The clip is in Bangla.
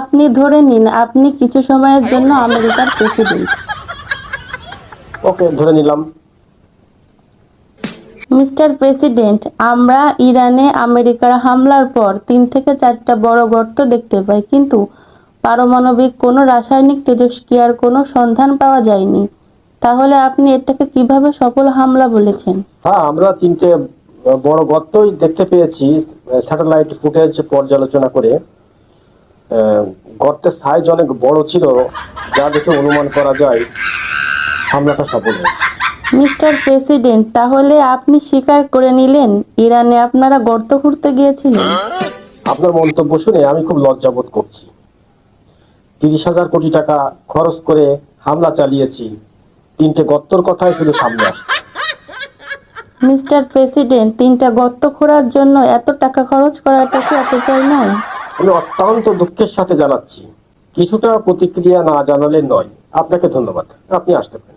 আপনি ধরে নিন আপনি কিছু সময়ের জন্য আমেরিকার প্রেসিডেন্ট। ওকে ধরে নিলাম। মিস্টার প্রেসিডেন্ট আমরা ইরানে আমেরিকার হামলার পর তিন থেকে চারটা বড় গর্ত দেখতে পাই কিন্তু পারমাণবিক কোনো রাসায়নিক তেজস্ক্রিয়ার কোনো সন্ধান পাওয়া যায়নি। তাহলে আপনি এটাকে কীভাবে সফল হামলা বলেছেন? হ্যাঁ আমরা তিনটে বড় গর্তই দেখতে পেয়েছি স্যাটেলাইট ফুটেজ পর্যালোচনা করে। গর্তের সাইজ অনেক বড় ছিল যা দেখে অনুমান করা যায় হামলাটা সফল হয়েছে। মিস্টার প্রেসিডেন্ট তাহলে আপনি স্বীকার করে নিলেন ইরানে আপনারা গর্ত খুঁড়তে গিয়েছিলেন? আপনার মন্তব্য শুনে আমি খুব লজ্জাবোধ করছি। তিরিশ হাজার কোটি টাকা খরচ করে হামলা চালিয়েছি তিনটে গর্তর কথাই শুধু সামনে আসছে মিস্টার প্রেসিডেন্ট তিনটা গর্ত খোঁড়ার জন্য এত টাকা খরচ করাটা কি অপচয় নয়? আমি অত্যন্ত দুঃখের সাথে জানাচ্ছি, কিছুটা প্রতিক্রিয়া না জানালে নয়। আপনাকে ধন্যবাদ। আপনি আসতে পারেন।